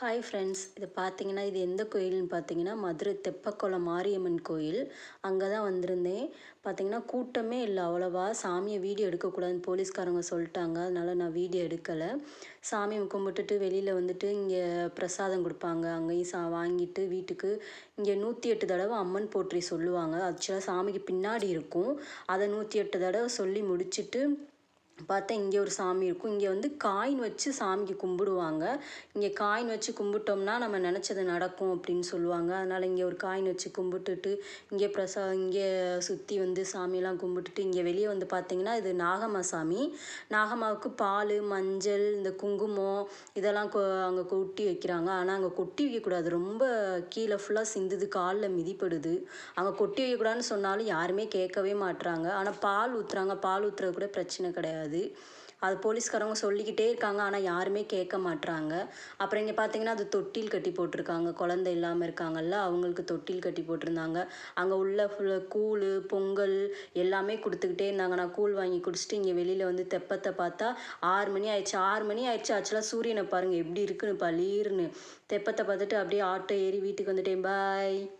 Hi friends இது பார்த்தீங்கன்னா இது எந்த கோயில்னு பார்த்தீங்கன்னா மதுரை தெப்பக்குளம் மாரியம்மன் கோயில். அங்கே தான் வந்திருந்தேன். பார்த்தீங்கன்னா கூட்டமே இல்லை அவ்வளோவா. சாமியை வீடியோ எடுக்கக்கூடாதுன்னு போலீஸ்காரங்க சொல்லிட்டாங்க. அதனால் நான் வீடியோ எடுக்கலை. சாமியை கும்பிட்டுட்டு வெளியில் வந்துட்டு இங்கே பிரசாதம் கொடுப்பாங்க. அங்கேயும் சா வாங்கிட்டு வீட்டுக்கு. இங்கே நூற்றி எட்டு தடவை அம்மன் போற்றி சொல்லுவாங்க. ஆக்சுவலாக சாமிக்கு பின்னாடி இருக்கும். அதை நூற்றி எட்டு தடவை சொல்லி முடிச்சுட்டு பார்த்தா இங்கே ஒரு சாமி இருக்கும். இங்கே வந்து காயின் வச்சு சாமிக்கு கும்பிடுவாங்க. இங்கே காயின் வச்சு கும்பிட்டோம்னா நம்ம நினச்சது நடக்கும் அப்படின்னு சொல்லுவாங்க. அதனால் இங்கே ஒரு காயின் வச்சு கும்பிட்டுட்டு இங்கே பிரசா இங்கே சுற்றி வந்து சாமியெல்லாம் கும்பிட்டுட்டு இங்கே வெளியே வந்து பார்த்திங்கன்னா இது நாகம்மா சாமி. நாகம்மாவுக்கு பால் மஞ்சள் இந்த குங்குமம் இதெல்லாம் கொ அங்கே கொட்டி வைக்கிறாங்க. ஆனால் அங்கே கொட்டி வைக்கக்கூடாது. ரொம்ப கீழே ஃபுல்லாக சிந்துது காலில் மிதிப்படுது. அங்கே கொட்டி வைக்கக்கூடாதுன்னு சொன்னாலும் யாருமே கேட்கவே மாட்டுறாங்க ஆனால் பால் ஊற்றுறாங்க பால் ஊற்றுறது கூட பிரச்சனை கிடையாது. அது போலீஸ்காரவங்க சொல்லிக்கிட்டே இருக்காங்க ஆனால் யாருமே கேட்க மாட்றாங்க. அப்புறம் இங்கே பார்த்தீங்கன்னா அது தொட்டில் கட்டி போட்டிருக்காங்க. குழந்தை இல்லாமல் இருக்காங்கல்ல அவங்களுக்கு தொட்டில் கட்டி போட்டிருந்தாங்க. அங்கே உள்ள ஃபுல்லாக கூழ் பொங்கல் எல்லாமே கொடுத்துக்கிட்டே இருந்தாங்க. நான் கூழ் வாங்கி குடிச்சிட்டு இங்கே வெளியில் வந்து தெப்பத்தை பார்த்தா ஆறு மணி ஆயிடுச்சு. ஆறு மணி ஆயிடுச்சு. ஆக்சுவலாக சூரியனை பாருங்கள் எப்படி இருக்குன்னு பளீர்னு. தெப்பத்தை பார்த்துட்டு அப்படியே ஆட்டோ ஏறி வீட்டுக்கு வந்துட்டேன். பாய்.